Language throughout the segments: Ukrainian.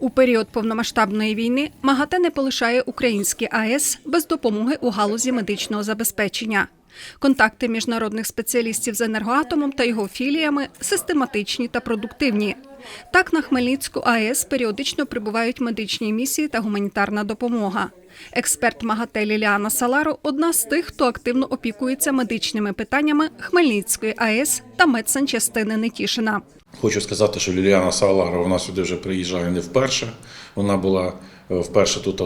У період повномасштабної війни МАГАТЕ не полишає українські АЕС без допомоги у галузі медичного забезпечення. Контакти міжнародних спеціалістів з енергоатомом та його філіями систематичні та продуктивні. Так, на Хмельницьку АЕС періодично прибувають медичні місії та гуманітарна допомога. Експерт МАГАТЕ Ліліана Саларо одна з тих, хто активно опікується медичними питаннями Хмельницької АЕС та медсанчастини Нетішина. Хочу сказати, що Ліліана Салара вона сюди вже приїжджає не вперше. Вона була е, вперше тут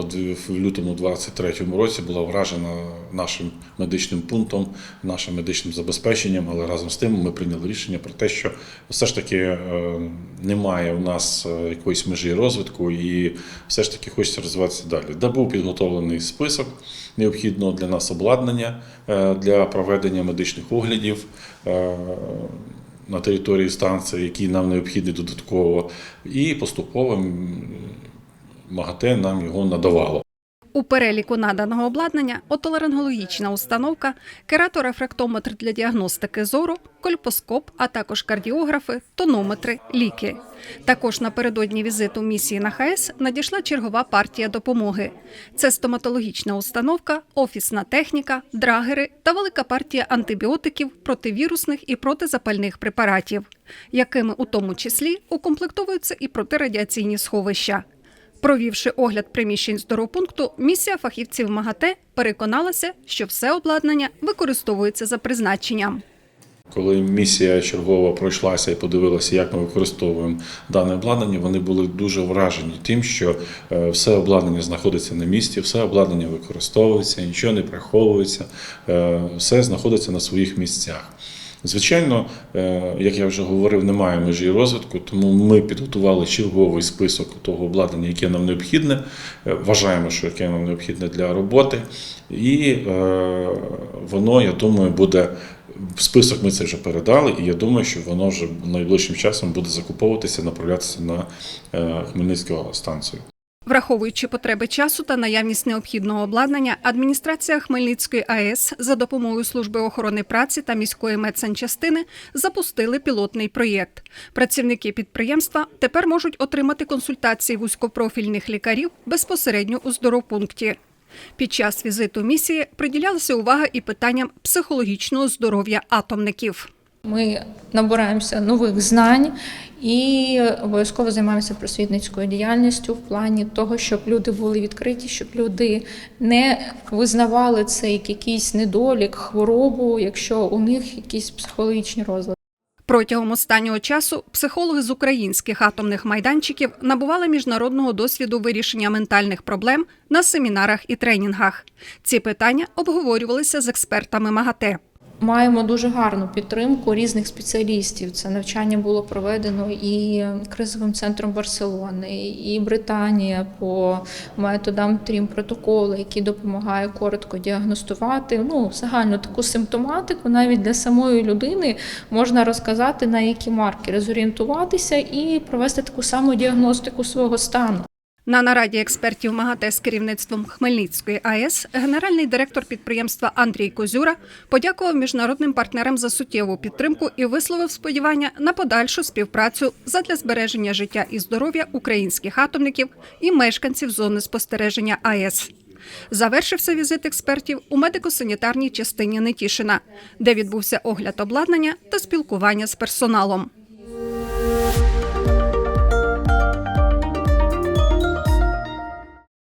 в лютому 23-му році була вражена нашим медичним пунктом, нашим медичним забезпеченням, але разом з тим ми прийняли рішення про те, що все ж таки е, немає у нас е, якоїсь межі розвитку і все ж таки хочеться розвиватися далі. Де був підготовлений список необхідного для нас обладнання для проведення медичних оглядів. На території станції, які нам необхідні додатково, і поступово МАГАТЕ нам його надавало. У переліку наданого обладнання отоларингологічна установка, кераторефрактометр для діагностики зору, кольпоскоп, а також кардіографи, тонометри, ліки. Також напередодні візиту місії на ХАЕС надійшла чергова партія допомоги. Це стоматологічна установка, офісна техніка, драгери та велика партія антибіотиків, противірусних і протизапальних препаратів, якими у тому числі укомплектовуються і протирадіаційні сховища. Провівши огляд приміщень здоровпункту, місія фахівців МАГАТЕ переконалася, що все обладнання використовується за призначенням. Коли місія чергова пройшлася і подивилася, як ми використовуємо дане обладнання, вони були дуже вражені тим, що е, все обладнання знаходиться на місці, все обладнання використовується, нічого не приховується, е, все знаходиться на своїх місцях. Звичайно, е, як я вже говорив, немає межі розвитку, тому ми підготували черговий список того обладнання, яке нам необхідне. е, Вважаємо, що яке нам необхідне для роботи, і е, воно, я думаю, буде в список. Ми це вже передали, і я думаю, що воно вже найближчим часом буде закуповуватися, направлятися на Хмельницьку станцію. Враховуючи потреби часу та наявність необхідного обладнання, адміністрація Хмельницької АЕС за допомогою служби охорони праці та міської медсанчастини запустили пілотний проєкт. Працівники підприємства тепер можуть отримати консультації вузькопрофільних лікарів безпосередньо у здоровпункті. Під час візиту місії приділялася увага і питанням психологічного здоров'я атомників. Ми набираємося нових знань і обов'язково займаємося просвітницькою діяльністю в плані того, щоб люди були відкриті, щоб люди не визнавали це як якийсь недолік, хворобу, якщо у них якісь психологічні розлади. Протягом останнього часу психологи з українських атомних майданчиків набували міжнародного досвіду вирішення ментальних проблем на семінарах і тренінгах. Ці питання обговорювалися з експертами МАГАТЕ. Маємо дуже гарну підтримку різних спеціалістів. Це навчання було проведено і кризовим центром Барселони, і Британія по методам трім протоколу, які допомагає коротко діагностувати ну загальну таку симптоматику. Навіть для самої людини можна розказати на які маркери зорієнтуватися і провести таку саму діагностику свого стану. На нараді експертів МАГАТЕ з керівництвом Хмельницької АЕС генеральний директор підприємства Андрій Козюра подякував міжнародним партнерам за суттєву підтримку і висловив сподівання на подальшу співпрацю задля збереження життя і здоров'я українських атомників і мешканців зони спостереження АЕС. Завершився візит експертів у медико-санітарній частині Нетішина, де відбувся огляд обладнання та спілкування з персоналом.